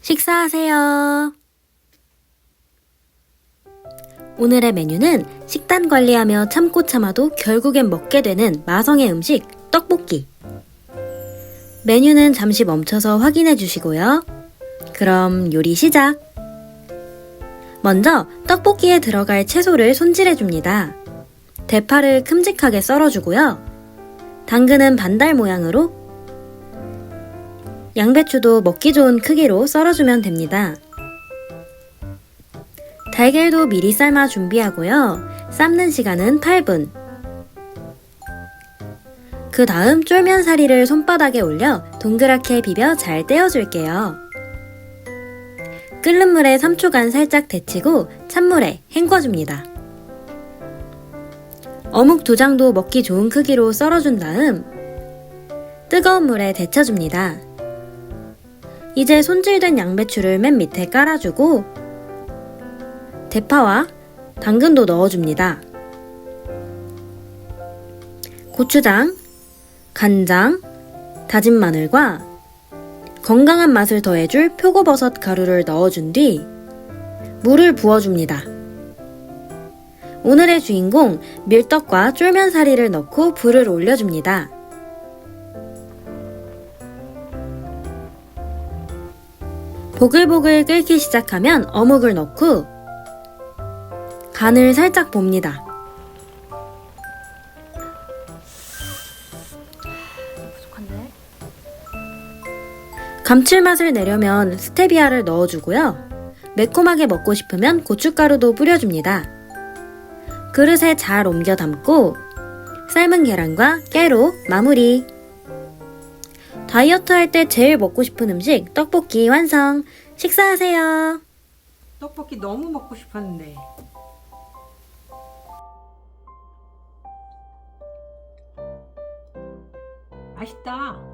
식사하세요. 오늘의 메뉴는 식단 관리하며 참고 참아도 결국엔 먹게 되는 마성의 음식, 떡볶이. 메뉴는 잠시 멈춰서 확인해 주시고요. 그럼 요리 시작! 먼저 떡볶이에 들어갈 채소를 손질해 줍니다. 대파를 큼직하게 썰어주고요. 당근은 반달 모양으로 양배추도 먹기 좋은 크기로 썰어주면 됩니다. 달걀도 미리 삶아 준비하고요. 삶는 시간은 8분. 그 다음 쫄면 사리를 손바닥에 올려 동그랗게 비벼 잘 떼어줄게요. 끓는 물에 3초간 살짝 데치고 찬물에 헹궈줍니다. 어묵 두 장도 먹기 좋은 크기로 썰어준 다음 뜨거운 물에 데쳐줍니다. 이제 손질된 양배추를 맨 밑에 깔아주고 대파와 당근도 넣어줍니다. 고추장, 간장, 다진 마늘과 건강한 맛을 더해줄 표고버섯 가루를 넣어준 뒤 물을 부어줍니다. 오늘의 주인공 밀떡과 쫄면사리를 넣고 불을 올려줍니다. 보글보글 끓기 시작하면 어묵을 넣고 간을 살짝 봅니다. 감칠맛을 내려면 스테비아를 넣어주고요. 매콤하게 먹고 싶으면 고춧가루도 뿌려줍니다. 그릇에 잘 옮겨 담고 삶은 계란과 깨로 마무리. 다이어트 할 때 제일 먹고 싶은 음식 떡볶이 완성. 식사하세요. 떡볶이 너무 먹고 싶었는데. 맛있다.